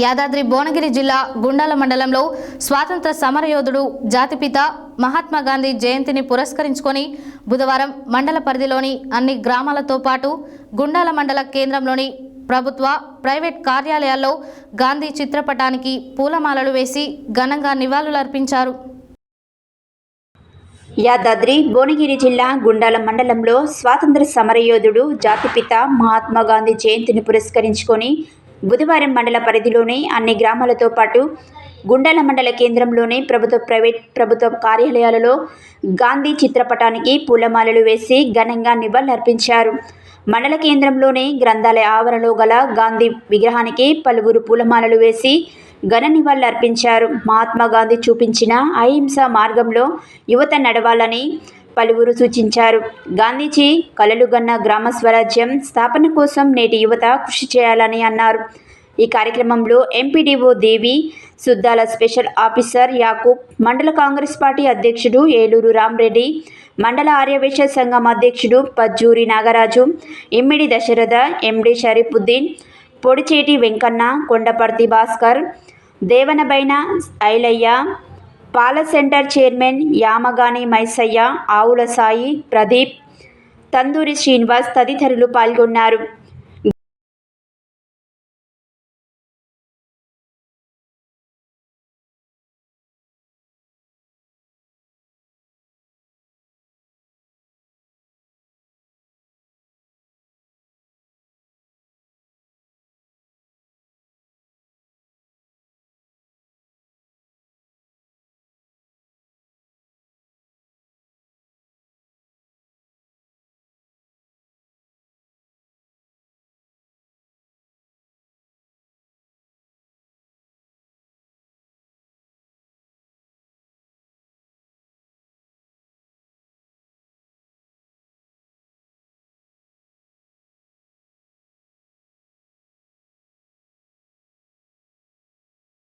యాదాద్రి భువనగిరి జిల్లా గుండాల మండలంలో స్వాతంత్ర సమరయోధుడు జాతిపిత మహాత్మా గాంధీ జయంతిని పురస్కరించుకొని బుధవారం మండల పరిధిలోని అన్ని గ్రామాలతో పాటు గుండాల మండల కేంద్రంలోని ప్రభుత్వ ప్రైవేట్ కార్యాలయాల్లో గాంధీ చిత్రపటానికి పూలమాలలు వేసి ఘనంగా నివాళులర్పించారు. యాదాద్రి భువనగిరి జిల్లా గుండాల మండలంలో స్వాతంత్ర సమరయోధుడు జాతిపిత మహాత్మా గాంధీ జయంతిని పురస్కరించుకొని బుధవారం మండల పరిధిలోని అన్ని గ్రామాలతో పాటు గుండాల మండల కేంద్రంలోని ప్రభుత్వ ప్రైవేట్ ప్రభుత్వ కార్యాలయాలలో గాంధీ చిత్రపటానికి పూలమాలలు వేసి ఘనంగా నివాళులర్పించారు. మండల కేంద్రంలోని గ్రంథాలయ ఆవరణలో గల గాంధీ విగ్రహానికి పలువురు పూలమాలలు వేసి ఘన నివాళులర్పించారు. మహాత్మా గాంధీ చూపించిన అహింస మార్గంలో యువత నడవాలని పలువురు సూచించారు. గాంధీజీ కలలుగన్న గ్రామ స్వరాజ్యం స్థాపన కోసం నేటి యువత కృషి చేయాలని అన్నారు. ఈ కార్యక్రమంలో MPDO Devi Suddala special officer Yakub మండల కాంగ్రెస్ పార్టీ అధ్యక్షుడు ఏలూరు రామ్రెడ్డి మండల ఆర్యవేశ సంఘం అధ్యక్షుడు పజ్జూరి నాగరాజు ఇమ్మిడి దశరథ ఎండి షరీఫుద్దీన్ పొడిచేటి వెంకన్న కొండపర్తి భాస్కర్ దేవనబైన ఐలయ్య పాల సెంటర్ చైర్మన్ యామగాని మైసయ్య ఆవుల సాయి ప్రదీప్ తందూరి శ్రీనివాస్ తదితరులు పాల్గొన్నారు.